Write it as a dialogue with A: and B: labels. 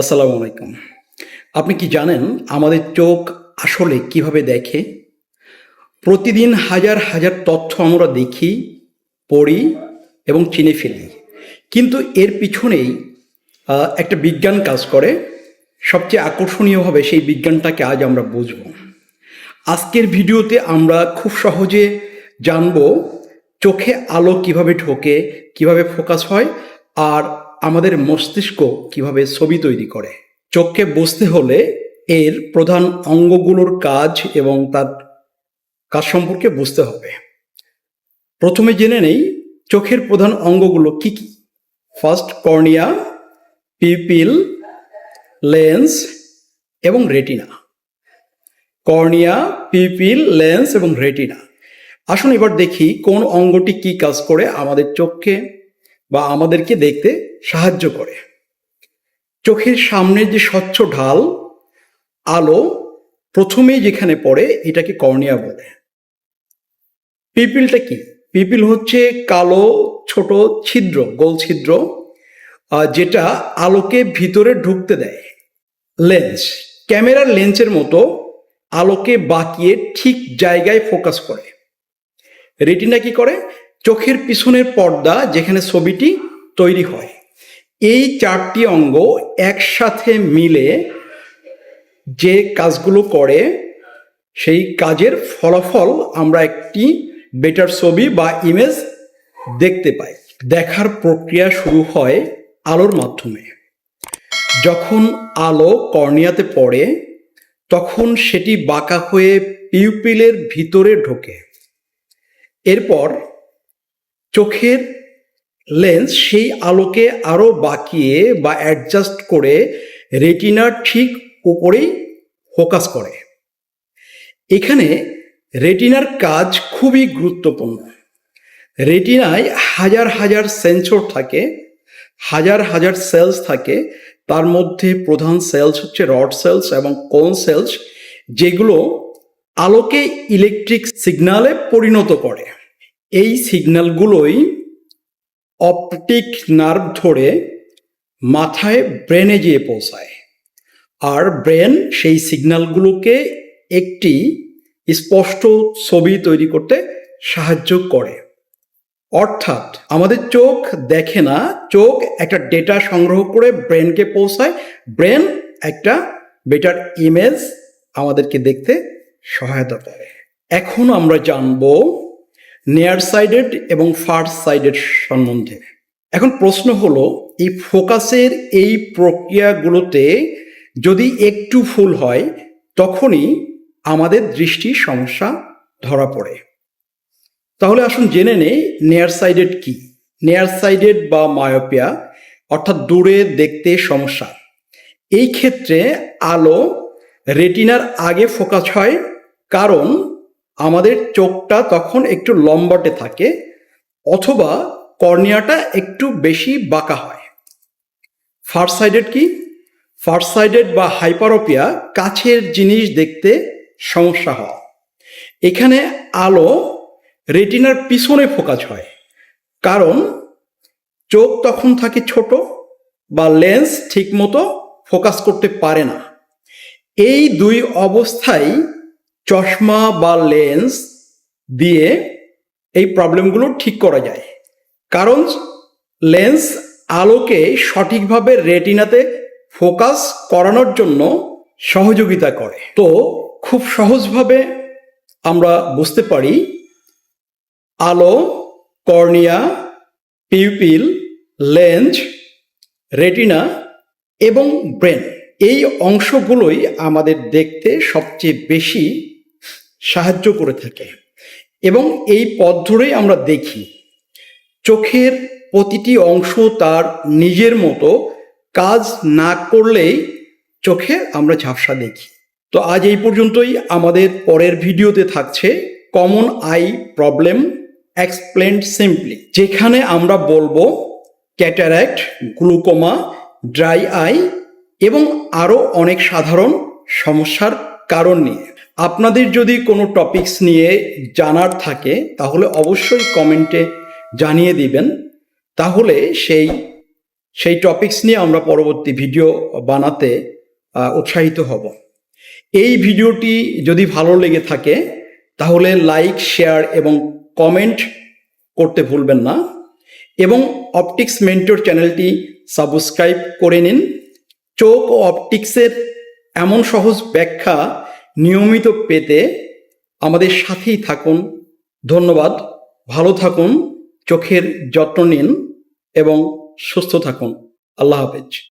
A: আসসালামু আলাইকুম। আপনি কি জানেন আমাদের চোখ আসলে কীভাবে দেখে? প্রতিদিন হাজার হাজার তথ্য আমরা দেখি, পড়ি এবং চিনে ফেলি। কিন্তু এর পিছনেই একটা বিজ্ঞান কাজ করে। সবচেয়ে আকর্ষণীয়ভাবে সেই বিজ্ঞানটাকে আজ আমরা বুঝব। আজকের ভিডিওতে আমরা খুব সহজে জানব চোখে আলো কীভাবে ঢোকে, কীভাবে ফোকাস হয়, আর আমাদের মস্তিষ্ক কীভাবে ছবি তৈরি করে? চোখকে বুঝতে হলে এর প্রধান অঙ্গগুলোর কাজ এবং তার কাজ সম্পর্কে বুঝতে হবে। প্রথমে জেনে নেই চোখের প্রধান অঙ্গগুলো কি কি? ফার্স্ট, কর্নিয়া, পিপিল, লেন্স এবং রেটিনা। কর্নিয়া, পিপিল, লেন্স এবং রেটিনা। আসুন এবার দেখি কোন অঙ্গটি কি কাজ করে আমাদের চোখকে। বা আমাদেরকে দেখতে সাহায্য করে। চোখের সামনে যে স্বচ্ছ ঢাল, আলো প্রথমেই যেখানে পড়ে এটাকে কর্নিয়া বলে। পিপিলটা কি? পিপিল হচ্ছে কালো, ছোট ছিদ্র, গোল ছিদ্র যেটা আলোকে ভিতরে ঢুকতে দেয়। লেন্স। ক্যামেরার লেন্সের মতো আলোকে বাঁকিয়ে ঠিক জায়গায় ফোকাস করে। রেটিনা কি করে? চোখের পিছনের পর্দা যেখানে ছবিটি তৈরি হয়। এই চারটি অঙ্গ একসাথে মিলে যে কাজগুলো করে, সেই কাজের ফলাফল আমরা একটি বেটার ছবি বা ইমেজ দেখতে পাই। দেখার প্রক্রিয়া শুরু হয় আলোর মাধ্যমে। যখন আলো কর্নিয়াতে পড়ে, তখন সেটি বাঁকা হয়ে পিউপিলের ভিতরে ঢোকে। এরপর চোখের লেন্স সেই আলোকে আরও বাঁকিয়ে বা অ্যাডজাস্ট করে রেটিনার ঠিক উপরেই ফোকাস করে। এখানে রেটিনার কাজ খুবই গুরুত্বপূর্ণ। রেটিনায় হাজার হাজার সেন্সর থাকে, হাজার হাজার সেলস থাকে, তার মধ্যে প্রধান সেলস হচ্ছে রড সেলস এবং কোন সেলস যেগুলো আলোকে ইলেকট্রিক সিগনালে পরিণত করে। এই সিগন্যালগুলোই অপটিক নার্ভ ধরে মাথায় ব্রেনে গিয়ে পৌঁছায়। আর ব্রেন সেই সিগন্যালগুলোকে একটি স্পষ্ট ছবি তৈরি করতে সাহায্য করে। অর্থাৎ আমাদের চোখ দেখে না, চোখ একটা ডেটা সংগ্রহ করে ব্রেনকে পৌঁছায়। ব্রেন একটা বেটার ইমেজ আমাদেরকে দেখতে সহায়তা করে। এখন আমরা জানব নেয়ার সাইডেড এবং ফার্স্ট সাইডেড সম্বন্ধে। এখন প্রশ্ন হলো, এই ফোকাসের এই প্রক্রিয়াগুলোতে যদি একটু ভুল হয়, তখনই আমাদের দৃষ্টি সমস্যা ধরা পড়ে। তাহলে আসুন জেনে নেই নেয়ার সাইডেড কি। নেয়ার সাইডেড বা মায়োপিয়া, অর্থাৎ দূরে দেখতে সমস্যা। এই ক্ষেত্রে আলো রেটিনার আগে ফোকাস হয়, কারণ আমাদের চোখটা তখন একটু লম্বাটে থাকে, অথবা কর্নিয়াটা একটু বেশি বাঁকা হয়। ফার্স্ট সাইডেড কি? ফার্স্ট সাইডেড বা হাইপারোপিয়া কাছের জিনিস দেখতে সমস্যা হয়। এখানে আলো রেটিনার পিছনে ফোকাস হয়, কারণ চোখ তখন থাকে ছোট বা লেন্স ঠিকমতো ফোকাস করতে পারে না। এই দুই অবস্থায় চশমা বা লেন্স দিয়ে এই প্রবলেমগুলো ঠিক করা যায়। কারণ লেন্স আলোকে সঠিকভাবে রেটিনাতে ফোকাস করানোর জন্য সহযোগিতা করে। তো খুব সহজভাবে আমরা বুঝতে পারি, আলো, কর্নিয়া, পিউপিল, লেন্স, রেটিনা এবং ব্রেন এই অংশগুলোই আমাদের দেখতে সবচেয়ে বেশি সাহায্য করে থাকে। এবং এই পথ ধরেই আমরা দেখি, চোখের প্রতিটি অংশ তার নিজের মতো কাজ না করলেই চোখে আমরা ঝাপসা দেখি। তো আজ এই পর্যন্তই। আমাদের পরের ভিডিওতে থাকছে common eye problem explained simply, যেখানে আমরা বলব ক্যাটারাক্ট, গ্লুকোমা, ড্রাই আই এবং আরও অনেক সাধারণ সমস্যার কারণ নিয়ে। আপনাদের যদি কোনো টপিকস নিয়ে জানার থাকে, তাহলে অবশ্যই কমেন্টে জানিয়ে দিবেন। তাহলে সেই সেই টপিকস নিয়ে আমরা পরবর্তী ভিডিও বানাতে উৎসাহিত হব। এই ভিডিওটি যদি ভালো লেগে থাকে, তাহলে লাইক শেয়ার এবং কমেন্ট করতে ভুলবেন না। এবং অপটিক্স মেন্টর চ্যানেলটি সাবস্ক্রাইব করে নিন। চোখ ও অপটিক্সের এমন সহজ ব্যাখ্যা নিয়মিত পেতে আমাদের সাথেই থাকুন। ধন্যবাদ। ভালো থাকুন। চোখের যত্ন নিন এবং সুস্থ থাকুন। আল্লাহ হাফেজ।